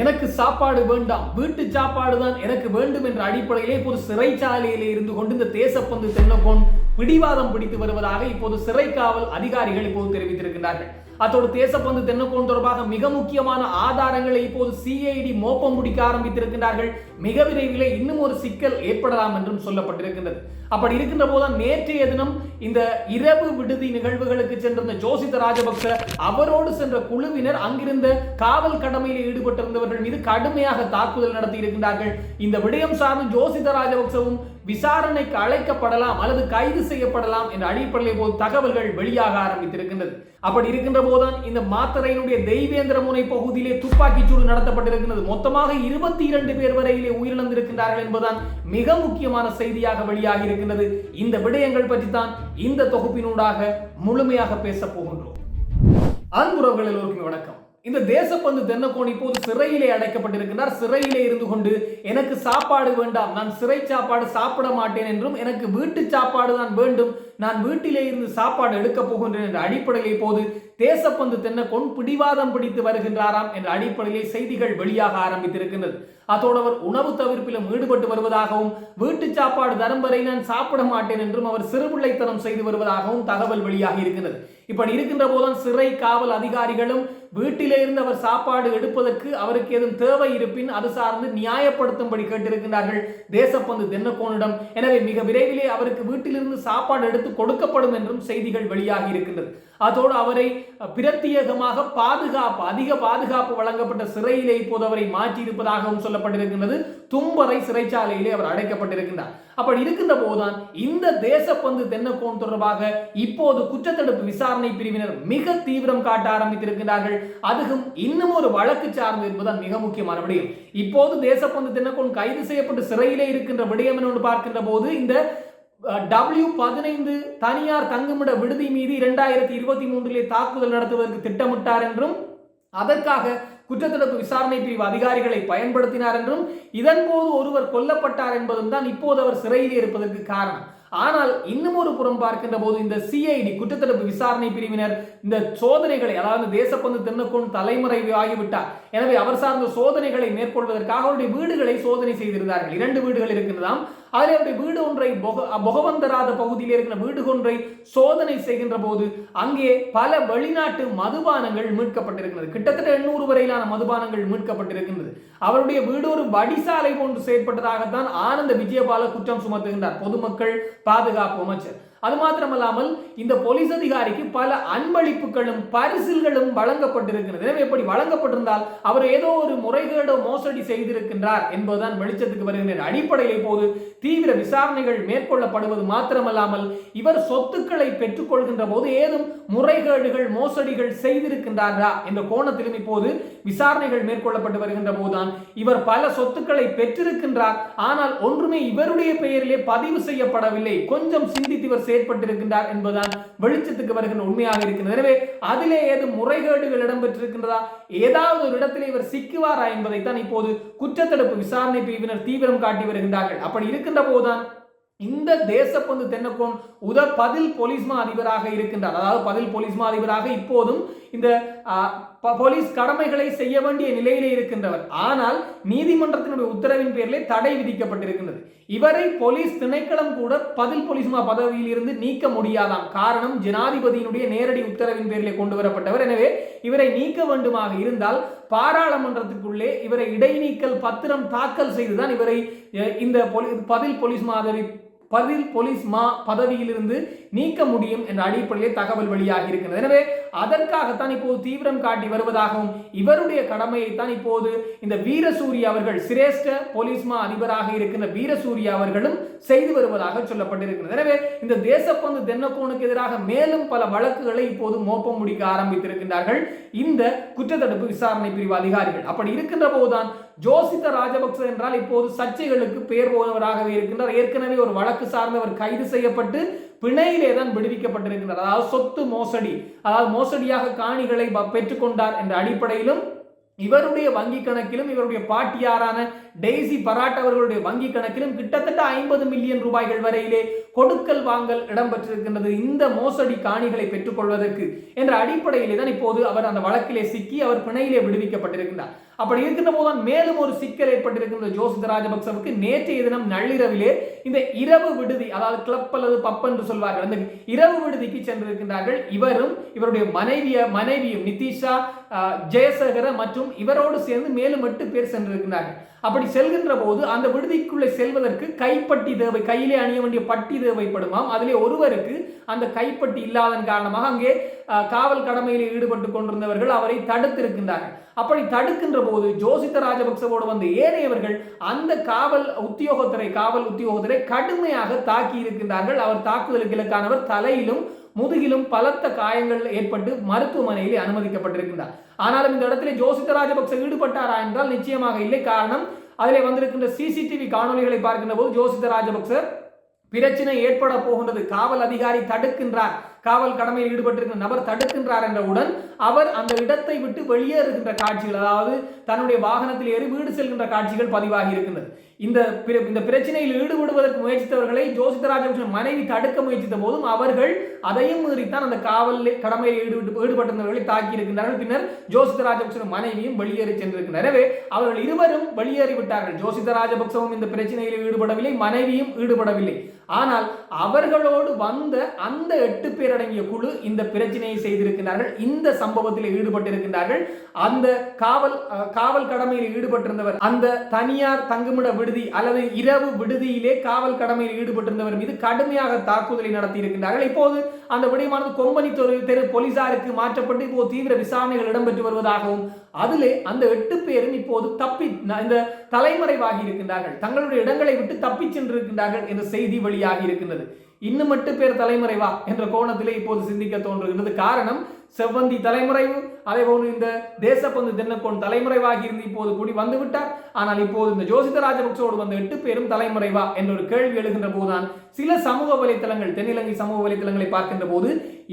எனக்கு சாப்பாடு வேண்டாம். வீட்டு சாப்பாடு தான் எனக்கு வேண்டும் என்ற அடிப்படையிலே இப்போது சிறைச்சாலையிலே இருந்து கொண்டு இந்த தேசப்பந்து தென்னகோன் பிடிவாதம் பிடித்து வருவதாக இப்போது சிறை காவல் அதிகாரிகள் இப்போது தெரிவித்திருக்கிறார்கள் அத்தோடு தேசப்பந்து தென்னக்கோன் தொடர்பாக மிக முக்கியமான ஆதாரங்களை இப்போது சிஐடி மோப்பம் முடிக்க ஆரம்பித்திருக்கிறார்கள் மிக விரைவிலே இன்னும் ஒரு சிக்கல் ஏற்படலாம் என்றும் சொல்லப்பட்டிருக்கின்றது. அப்படி இருக்கின்ற போது நேற்றைய தினம் இந்த இரவு விடுதி நிகழ்வுகளுக்கு சென்றிருந்த ஜோசித ராஜபக்ச அவரோடு சென்ற குழுவினர் அங்கிருந்த காவல் கடமையில் ஈடுபட்டிருந்தவர்கள் மீது கடுமையாக தாக்குதல் நடத்தி இருக்கின்றார்கள் இந்த விடயம் சார்ந்து ஜோசித ராஜபக்சவும் விசாரணைக்கு அழைக்கப்படலாம் அல்லது கைது செய்யப்படலாம் என்ற அடிப்படையில் போது தகவல்கள் வெளியாக ஆரம்பித்திருக்கின்றது. அப்படி இருக்கின்ற போதுதான் இந்த மாத்தரையினுடைய தெய்வேந்திர முனை பகுதியிலே துப்பாக்கிச் சூடு நடத்தப்பட்டிருக்கிறது மொத்தமாக இருபத்தி இரண்டு பேர் வரையிலே உயிரிழந்திருக்கின்றார்கள் என்பதுதான் மிக முக்கியமான செய்தியாக வெளியாகி இருக்கின்றது. இந்த விடயங்கள் பற்றி தான் இந்த தொகுப்பினூடாக முழுமையாக பேசப் போகின்றோம். அன்புறவர்கள் எல்லோருக்கும் வணக்கம். இந்த தேசப்பந்து தென்னக்கோன் இப்போது சிறையிலே அடைக்கப்பட்டிருக்கிறார். சிறையிலே இருந்து கொண்டு எனக்கு சாப்பாடு வேண்டாம் நான் சிறை சாப்பாடு சாப்பிட மாட்டேன் என்றும் எனக்கு வீட்டு சாப்பாடு தான் வேண்டும் நான் வீட்டிலே இருந்து சாப்பாடு எடுக்க போகின்றேன் என்ற அடிப்படையில் இப்போது தேசப்பந்து தென்னக்கோன் பிடிவாதம் பிடித்து வருகின்றாராம் என்ற அடிப்படையிலே செய்திகள் வெளியாக ஆரம்பித்திருக்கின்றது. அதோடு அவர் உணவு தவிர்ப்பிலும் ஈடுபட்டு வருவதாகவும் வீட்டு சாப்பாடு தரும் வரை நான் சாப்பிட மாட்டேன் என்றும் அவர் சிறுபிள்ளைத்தனம் செய்து வருவதாகவும் தகவல் வெளியாகி இருக்கிறது இப்படி இருக்கின்ற போதுதான் சிறை காவல் அதிகாரிகளும் வீட்டிலே இருந்து அவர் சாப்பாடு எடுப்பதற்கு அவருக்கு ஏதும் தேவை இருப்பின் அது சார்ந்து நியாயப்படுத்தும்படி கேட்டிருக்கின்றார்கள். தேசப்பந்து தென்னக்கோனிடம் எனவே மிக விரைவிலே அவருக்கு வீட்டிலிருந்து சாப்பாடு எடுத்து கொடுக்கப்படும் என்றும் செய்திகள் வெளியாகி இருக்கின்றது. அதோடு அவரை பிரத்யேகமாக பாதுகாப்பு அதிக பாதுகாப்பு வழங்கப்பட்ட சிறையிலே இப்போது அவரை மாற்றி இருப்பதாகவும் சொல்லப்பட்டிருக்கின்றது. தும்பரை சிறைச்சாலையிலே அவர் அடைக்கப்பட்டிருக்கின்றார். அப்படி இருக்கின்ற போதுதான் இந்த தேசப்பந்து தென்னக்கோன் தொடர்பாக இப்போது குற்றத்தடுப்பு விசாரணை பிரிவினர் மிக தீவிரம் காட்ட ஆரம்பித்திருக்கிறார்கள் அதுவும் இன்னும் ஒரு வழக்கு சார்ந்து என்பதுதான் மிக முக்கியமான விடயம். இப்போது தேசப்பந்து தென்னக்கோன் கைது செய்யப்பட்டு சிறையிலே இருக்கின்ற விடயம் என்று பார்க்கின்ற போது இந்த டபிள்யூ பதினைந்து தனியார் தங்குமிட விடுதி மீது இரண்டாயிரத்தி இருபத்தி மூன்றிலே தாக்குதல் நடத்துவதற்கு திட்டமிட்டார் என்றும் அதற்காக குற்றத்தடுப்பு விசாரணை பிரிவு அதிகாரிகளை பயன்படுத்தினார் என்றும் இதன் போது ஒருவர் கொல்லப்பட்டார் என்பதும் தான் இப்போது அவர் சிறையில் இருப்பதற்கு காரணம். ஆனால் இன்னும் ஒரு புறம் பார்க்கின்ற போது இந்த சிஐடி குற்றத்தடுப்பு விசாரணை பிரிவினர் இந்த சோதனைகளை அதாவது தேசப்பந்து தென்னக்கோன் தலைமுறை ஆகிவிட்டார். எனவே அவர் சார்ந்த சோதனைகளை மேற்கொள்வதற்காக அவருடைய வீடுகளை சோதனை செய்திருந்தார்கள். இரண்டு வீடுகள் இருக்கின்றதாம். அதில் அவருடைய வீடு ஒன்றை பொகவந்தராத பகுதியில் இருக்கிற வீடு ஒன்றை சோதனை செய்கின்ற போது அங்கே பல வெளிநாட்டு மதுபானங்கள் மீட்கப்பட்டிருக்கிறது கிட்டத்தட்ட எண்ணூறு வரையிலான மதுபானங்கள் மீட்கப்பட்டிருக்கின்றது. அவருடைய வீடு ஒரு வடிசாலை போன்று செயற்பட்டதாகத்தான் ஆனந்த விஜயபால குற்றம் சுமத்துகின்றார். பொதுமக்கள் பாதுகாப்பு அமைச்சர். அது மாத்திரமல்லாமல் இந்த போலீஸ் அதிகாரிக்கு பல அன்பளிப்புகளும் பரிசில்களும் வழங்கப்பட்டிருக்கிறது. எனவே எப்படி வழங்கப்பட்டிருந்தால் அவர் ஏதோ ஒரு முறைகேடோ மோசடி செய்திருக்கின்றார் என்பதுதான் வெளிச்சத்துக்கு வருகின்ற அடிப்படையில் போது தீவிர விசாரணைகள் மேற்கொள்ளப்படுவது மாத்திரமல்லாமல் இவர் சொத்துக்களை பெற்றுக்கொள்கின்ற போது ஏதும் முறைகேடுகள் மோசடிகள் செய்திருக்கின்றாரா என்ற கோணத்திலும் இப்போது விசாரணைகள் மேற்கொள்ளப்பட்டு வருகின்ற போதுதான் இவர் பல சொத்துக்களை பெற்றிருக்கின்றார். ஆனால் ஒன்றுமே இவருடைய பெயரிலே பதிவு செய்யப்படவில்லை. கொஞ்சம் சிந்தித்து இவர் செயற்பட்டிருக்கின்றார் என்பதுதான் வெளிச்சத்துக்கு வருகின்ற உண்மையாக இருக்கின்றது எனவே அதிலே ஏதும் முறைகேடுகள் இடம்பெற்றிருக்கின்றதா? ஏதாவது ஒரு இடத்திலே இவர் சிக்குவாரா என்பதைத்தான் இப்போது குற்றத்தடுப்பு விசாரணை பிரிவினர் தீவிரம் காட்டி வருகின்றார்கள். அப்படி இருக்கின்ற போதுதான் இந்த தேசப்பந்து தென்னக்கோன் உத பதில் போலீஸ்மா அதிபராக இருக்கின்றார். அதாவது பதில் போலீஸ்மா அதிபராக இப்போதும் இந்த போலீஸ் கடமைகளை செய்ய வேண்டிய நிலையிலே இருக்கின்றவர். ஆனால் நீதிமன்றத்தினுடைய உத்தரவின் பேரிலே தடை விதிக்கப்பட்டிருக்கின்றது. இவரை போலீஸ் திணைக்களம் கூட பதில் போலீஸ்மா பதவியில் இருந்து நீக்க முடியாதாம். காரணம் ஜனாதிபதியினுடைய நேரடி உத்தரவின் பேரிலே கொண்டு வரப்பட்டவர். எனவே இவரை நீக்க வேண்டுமாக இருந்தால் பாராளுமன்றத்துக்குள்ளே இவரை இடைநீக்கல் பத்திரம் தாக்கல் செய்துதான் இவரை இந்த பதில் போலீஸ் மாதவி பதில் போலீஸ் மா பதவியிலிருந்து நீக்க முடியும் என்ற அடிப்படையிலே தகவல் வெளியாகி இருக்கிறது எனவே அதற்காகத்தான் இப்போது தீவிரம் காட்டி வருவதாகவும் இவருடைய கடமையை தான் இப்போது இந்த வீரசூரிய அவர்கள் சிரேஷ்ட போலீஸ் மா அதிபராக இருக்கின்ற வீரசூரிய அவர்களும் செய்து வருவதாக சொல்லப்பட்டிருக்கிறது எனவே இந்த தேசப்பந்து தென்னக்கோனுக்கு எதிராக மேலும் பல வழக்குகளை இப்போது மோப்பம் முடிக்க ஆரம்பித்திருக்கின்றார்கள் இந்த குற்றத்தடுப்பு விசாரணை பிரிவு அதிகாரிகள். அப்படி இருக்கின்ற போதுதான் ஜோசித ராஜபக்ச என்றால் இப்போது சர்ச்சைகளுக்கு பெயர் போனவராகவே இருக்கின்றார். ஏற்கனவே ஒரு வழக்கு சார்ந்தவர் கைது செய்யப்பட்டு பிணையிலே தான் விடுவிக்கப்பட்டிருக்கின்றார். அதாவது சொத்து மோசடி அதாவது மோசடியாக காணிகளை பெற்றுக்கொண்டார் என்ற அடிப்படையிலும் இவருடைய வங்கி கணக்கிலும் இவருடைய பாட்டியாரான டெய்சி பராட் அவர்களுடைய வங்கி கணக்கிலும் கிட்டத்தட்ட ஐம்பது மில்லியன் ரூபாய்கள் வரையிலே கொடுக்கல் வாங்கல் இடம்பெற்றிருக்கின்றது. இந்த மோசடி காணிகளை பெற்றுக்கொள்வதற்கு என்ற அடிப்படையிலே தான் இப்போது அவர் அந்த வழக்கிலே சிக்கி அவர் பிணையிலே விடுவிக்கப்பட்டிருக்கின்றார். அப்படி இருக்கின்ற போதுதான் மேலும் ஒரு சிக்கல் ஏற்பட்டிருக்கின்ற ஜோசித ராஜபக்சவுக்கு நேற்றைய தினம் நள்ளிரவிலே இந்த இரவு விடுதி அதாவது கிளப் அல்லது பப் என்று சொல்வார்கள் அந்த இரவு விடுதிக்கு சென்றிருக்கின்றார்கள். இவரும் இவருடைய மனைவிய மனைவியும் நிதிஷா அஹ், ஜெயசேகர மற்றும் இவரோடு சேர்ந்து மேலும் எட்டு பேர் சென்றிருக்கிறார்கள் அப்படி செல்கின்ற போது அந்த விடுதிக்குள்ளே செல்வதற்கு கைப்பட்டி தேவை கையிலே அணிய வேண்டிய பட்டி தேவைப்படுமாம் அதிலே ஒருவருக்கு அந்த கைப்பட்டி இல்லாதன் காரணமாக அங்கே காவல் கடமையில் ஈடுபட்டு கொண்டிருந்தவர்கள் அவரை தடுத்திருக்கின்றார்கள். அப்படி தடுக்கின்ற போது ஜோசித்த ராஜபக்சவோடு வந்த ஏனையவர்கள் அந்த காவல் உத்தியோகத்தரை காவல் உத்தியோகத்தரை கடுமையாக தாக்கி இருக்கின்றார்கள். அவர் தாக்குதலுக்கு இலக்கானவர் தலையிலும் முதுகிலும் பலத்த காயங்கள் ஏற்பட்டு மருத்துவமனையில் அனுமதிக்கப்பட்டிருக்கின்றார். ஆனாலும் இந்த இடத்துல ஜோசித்த ராஜபக்ச ஈடுபட்டாரா என்றால் நிச்சயமாக இல்லை. காரணம் அதிலே வந்திருக்கின்ற சிசிடிவி காணொலிகளை பார்க்கின்ற போது ஜோசித்த ராஜபக்சர் பிரச்சனை ஏற்பட போகின்றது. காவல் அதிகாரி தடுக்கின்றார். காவல் கடமையில் ஈடுபட்டிருக்கிற நபர் தடுக்கின்றார் என்றவுடன் அவர் அந்த இடத்தை விட்டு வெளியேறுகின்ற காட்சிகள் அதாவது தன்னுடைய வாகனத்தில் ஏறி வீடு செல்கின்ற காட்சிகள் பதிவாகி இருக்கின்றது. இந்த இந்த பிரச்சனையில் ஈடுபடுவதற்கு முயற்சித்தவர்களை ஜோசித ராஜபக்ஷன் மனைவி தடுக்க முயற்சித்த போதும் அவர்கள் அதையும் மீறித்தான் அந்த காவல் கடமையில் ஈடுபட்டு ஈடுபட்டிருந்தவர்களை தாக்கி இருக்கின்றார்கள். பின்னர் ஜோசித ராஜபக்ஷன் மனைவியும் வெளியேறி சென்றிருக்கின்றனர். எனவே அவர்கள் இருவரும் வெளியேறிவிட்டார்கள். ஜோசித ராஜபக்சவும் இந்த பிரச்சனையில் ஈடுபடவில்லை மனைவியும் ஈடுபடவில்லை. ஆனால் அவர்களோடு வந்த அந்த எட்டு பேர் அடங்கிய குழு இந்த பிரச்சனையை செய்திருக்கிறார்கள் இந்த சம்பவத்தில் ஈடுபட்டிருக்கின்றார்கள். அந்த காவல் காவல் கடமையில் ஈடுபட்டிருந்தவர் அந்த தனியார் தங்குமிட விடுதி அல்லது இரவு விடுதியிலே காவல் கடமையில் ஈடுபட்டிருந்தவர் மீது கடுமையாக தாக்குதலை நடத்தி இருக்கின்றார்கள் இப்போது அந்த விடயமானது கொம்பனி தெரு போலீசாருக்கு மாற்றப்பட்டு இப்போது தீவிர விசாரணைகள் இடம்பெற்று வருவதாகவும் அதிலே அந்த எட்டு பேரும் இப்போது தப்பி இந்த தலைமறைவாகி இருக்கின்றார்கள். தங்களுடைய இடங்களை விட்டு தப்பிச் சென்றிருக்கின்றார்கள் என்ற செய்தி வெளியாகி இருக்கின்றது. இன்னும் எட்டு பேர் தலைமறைவா என்ற கோணத்திலே இப்போது சிந்திக்க தோன்றுகின்றது. காரணம் செவ்வந்தி தலைமறைவு அதே போன்று இந்த தேசப்பந்து தின்னக்கோன் தலைமுறைவாகி இருந்து இப்போது கூடி வந்துவிட்டார். ஆனால் இப்போது இந்த ஜோசித ராஜபக்சோடு வந்த எட்டு பேரும் தலைமுறைவா என்ற ஒரு கேள்வி எழுகின்ற போதுதான் சில சமூக வலைத்தளங்கள் தென்னிலங்கை சமூக வலைத்தளங்களை பார்க்கின்ற போது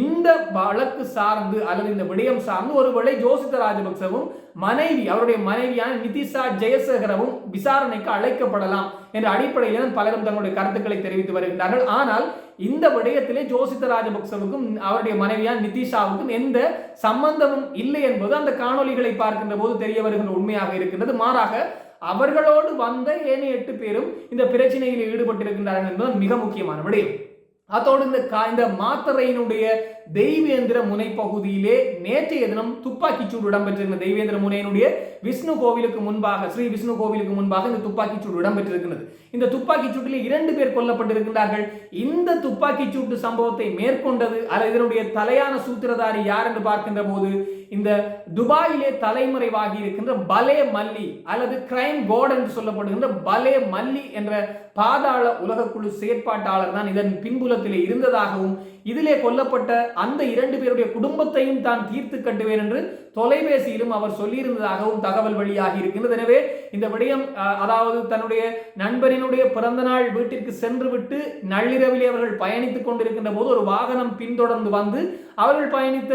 இந்த வழக்கு சார்ந்து அல்லது இந்த விடயம் சார்ந்து ஒருவேளை ஜோசித ராஜபக்சவும் மனைவி அவருடைய மனைவியான நிதிஷா ஜெயசேகரவும் விசாரணைக்கு அழைக்கப்படலாம் என்ற அடிப்படையில் தான் பலரும் தங்களுடைய கருத்துக்களை தெரிவித்து வருகின்றார்கள். ஆனால் இந்த விடயத்திலே ஜோசித ராஜபக்சவுக்கும் அவருடைய மனைவியான நிதிஷாவுக்கும் எந்த சம்பந்தமும் இல்லை என்பது அந்த காணொளிகளை பார்க்கின்ற போது தெரிய வருகின்ற உண்மையாக இருக்கின்றது. மாறாக அவர்களோடு வந்த ஏனைய எட்டு பேரும் இந்த பிரச்சனையில் ஈடுபட்டிருக்கின்றார்கள் என்பது மிக முக்கியமான விடயம். அதோடு இந்த கா- இந்த மாத்தரையினுடைய தெய்வேந்திர முனை பகுதியிலே நேற்றைய தினம் துப்பாக்கி சூடு இடம்பெற்றிருந்த தெய்வேந்திர முனையினுடைய விஷ்ணு கோவிலுக்கு முன்பாக ஸ்ரீ விஷ்ணு கோவிலுக்கு முன்பாக இந்த துப்பாக்கி சூடு இடம்பெற்றிருக்கிறது இந்த துப்பாக்கி சூட்டில் இரண்டு பேர் கொல்லப்பட்டிருக்கின்றார்கள். இந்த துப்பாக்கிச் சூட்டு சம்பவத்தை மேற்கொண்டது அல்லது இதனுடைய தலையான சூத்திரதாரி யார் என்று பார்க்கின்ற போது இந்த துபாயிலே தலைமறைவாகி இருக்கின்ற பலே மல்லி அல்லது கிரைம் கோட் என்று சொல்லப்படுகின்ற பலே மல்லி என்ற பாதாள உலகக்குழு செயற்பாட்டாளர் தான் இதன் பின்புலத்திலே இருந்ததாகவும் இதிலே கொல்லப்பட்ட அந்த இரண்டு பேருடைய குடும்பத்தையும் தான் தீர்த்து கட்டுவேன் என்று தொலைபேசியிலும் அவர் சொல்லியிருந்ததாகவும் தகவல் வெளியாகி இருக்கின்றது. எனவே இந்த விடயம் அதாவது தன்னுடைய நண்பரினுடைய பிறந்த நாள் வீட்டிற்கு சென்று விட்டு நள்ளிரவிலே அவர்கள் பயணித்துக் கொண்டிருக்கின்ற போது ஒரு வாகனம் பின்தொடர்ந்து வந்து அவர்கள் பயணித்த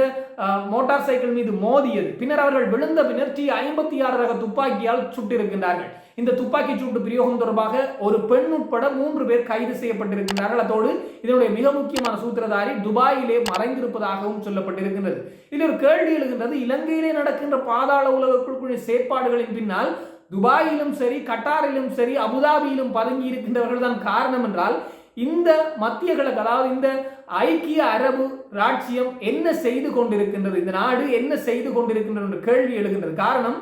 மோட்டார் சைக்கிள் மீது மோதியது. பின்னர் அவர்கள் விழுந்த பின்னர் டி ஐம்பத்தி ஆறு ரக துப்பாக்கியால் சுட்டிருக்கின்றார்கள். இந்த துப்பாக்கி சூட்டு பிரயோகம் தொடர்பாக ஒரு பெண் உட்பட மூன்று பேர் கைது செய்யப்பட்டிருக்கின்றார்கள் அதோடு இதனுடைய மிக முக்கியமான சூத்திரதாரி துபாயிலே மறைந்திருப்பதாகவும் சொல்லப்பட்டிருக்கின்றது. இதில் ஒரு கேள்வி எழுகின்றது. இலங்கையிலே நடக்கின்ற பாதாள உலகக்குழு செயற்பாடுகளின் பின்னால் துபாயிலும் சரி கட்டாரிலும் சரி அபுதாபியிலும் பதுங்கி இருக்கின்றவர்கள் தான் காரணம் என்றால் இந்த மத்திய கிழக்கு அதாவது இந்த ஐக்கிய அரபு ராட்சியம் என்ன செய்து கொண்டிருக்கின்றது? இந்த நாடு என்ன செய்து கொண்டிருக்கின்றது என்ற கேள்வி எழுகின்றது. காரணம்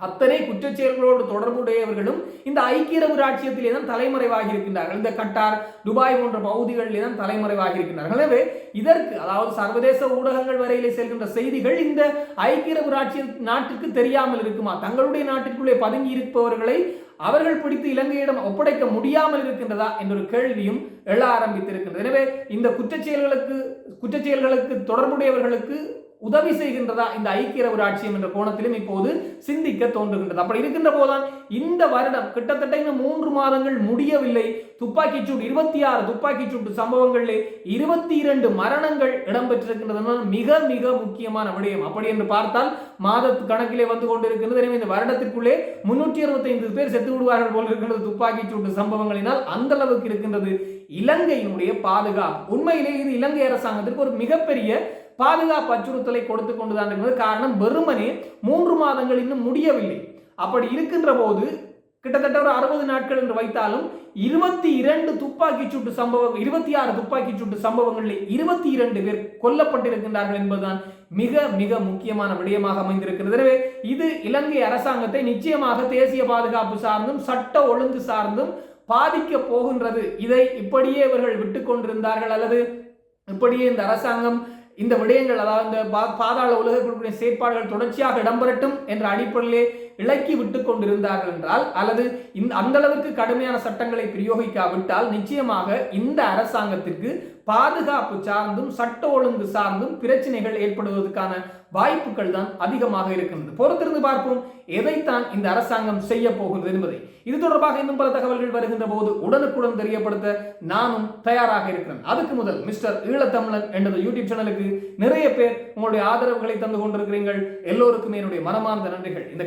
அத்தனை குற்றச்செயல்களோடு தொடர்புடையவர்களும் இந்த ஐக்கிய அரபு ராட்சியத்திலே தான் தலைமறைவாகி இருக்கின்றார்கள் இந்த கட்டார் துபாய் போன்ற பகுதிகளிலே தான் தலைமறைவாகி இருக்கின்றார்கள் எனவே இதற்கு அதாவது சர்வதேச ஊடகங்கள் வரையிலே செல்கின்ற செய்திகள் இந்த ஐக்கிய அரபு ராட்சிய நாட்டிற்கு தெரியாமல் இருக்குமா? தங்களுடைய நாட்டிற்குள்ளே பதுங்கி இருப்பவர்களை அவர்கள் பிடித்து இலங்கையிடம் ஒப்படைக்க முடியாமல் இருக்கின்றதா என்ற ஒரு கேள்வியும் எழ ஆரம்பித்திருக்கின்றது. எனவே இந்த குற்றச்செயல்களுக்கு குற்றச்செயல்களுக்கு தொடர்புடையவர்களுக்கு உதவி செய்கின்றதா இந்த ஐக்கிய ஒரு ஆட்சியம் என்ற கோணத்திலும் இப்போது சிந்திக்க தோன்றுகின்றது. அப்படி இருக்கின்ற போதுதான் இந்த வருடம் கிட்டத்தட்ட இந்த மூன்று மாதங்கள் முடியவில்லை. துப்பாக்கிச் சூடு இருபத்தி ஆறு துப்பாக்கிச் சூட்டு சம்பவங்களிலே இருபத்தி இரண்டு மரணங்கள் இடம்பெற்றிருக்கின்றது மிக மிக முக்கியமான விடயம். அப்படி என்று பார்த்தால் மாத கணக்கிலே வந்து கொண்டிருக்கின்றது. எனவே இந்த வருடத்திற்குள்ளே முன்னூற்றி அறுபத்தைந்து பேர் செத்து விடுவார்கள் போல் இருக்கின்றது துப்பாக்கிச் சூட்டு சம்பவங்களினால் அந்த அளவுக்கு இருக்கின்றது. இலங்கையினுடைய பாதுகாப்பு. உண்மையிலே இது இலங்கை அரசாங்கத்திற்கு ஒரு மிகப்பெரிய பாதுகாப்பு அச்சுறுத்தலை கொடுத்து கொண்டுதான் இருக்கிறது. காரணம் வெறுமனே மூன்று மாதங்கள் இன்னும் முடியவில்லை. அப்படி இருக்கின்ற போது கிட்டத்தட்ட ஒரு அறுபது நாட்கள் என்று வைத்தாலும் இருபத்தி இரண்டு துப்பாக்கி சூட்டு சம்பவம் இருபத்தி ஆறு துப்பாக்கி சூட்டு சம்பவங்களில் இருபத்தி இரண்டு பேர் கொல்லப்பட்டிருக்கின்றார்கள் என்பதுதான் மிக மிக முக்கியமான விடயமாக அமைந்திருக்கிறது. எனவே இது இலங்கை அரசாங்கத்தை நிச்சயமாக தேசிய பாதுகாப்பு சார்ந்தும் சட்ட ஒழுங்கு சார்ந்தும் பாதிக்க போகின்றது. இதை இப்படியே இவர்கள் விட்டு கொண்டிருந்தார்கள் அல்லது இப்படியே இந்த அரசாங்கம் இந்த விடயங்கள் அதாவது இந்த பாதாள உலக செயற்பாடுகள் தொடர்ச்சியாக இடம்பெறட்டும் என்ற அடிப்படையிலே இலக்கி விட்டு கொண்டிருந்தார்கள் என்றால் அல்லது இந்த அந்த அளவுக்கு கடுமையான சட்டங்களை பிரயோகிக்காவிட்டால் நிச்சயமாக இந்த அரசாங்கத்திற்கு பாதுகாப்பு சார்ந்தும் சட்ட ஒழுங்கு சார்ந்தும் பிரச்சனைகள் ஏற்படுவதற்கான வாய்ப்புகள் தான் அதிகமாக இருக்கின்றது. பொறுத்திருந்து பார்ப்போம் எதைத்தான் இந்த அரசாங்கம் செய்ய போகிறது என்பதை. இது தொடர்பாக இன்னும் பல தகவல்கள் வருகின்ற போது உடனுக்குடன் தெரியப்படுத்த நானும் தயாராக இருக்கிறேன். அதுக்கு முதல் மிஸ்டர் ஈழத்தமிழன் என்ற யூடியூப் சேனலுக்கு நிறைய பேர் உங்களுடைய ஆதரவுகளை தந்து கொண்டிருக்கிறீர்கள். எல்லோருக்கும் என்னுடைய மனமார்ந்த நன்றிகள். இந்த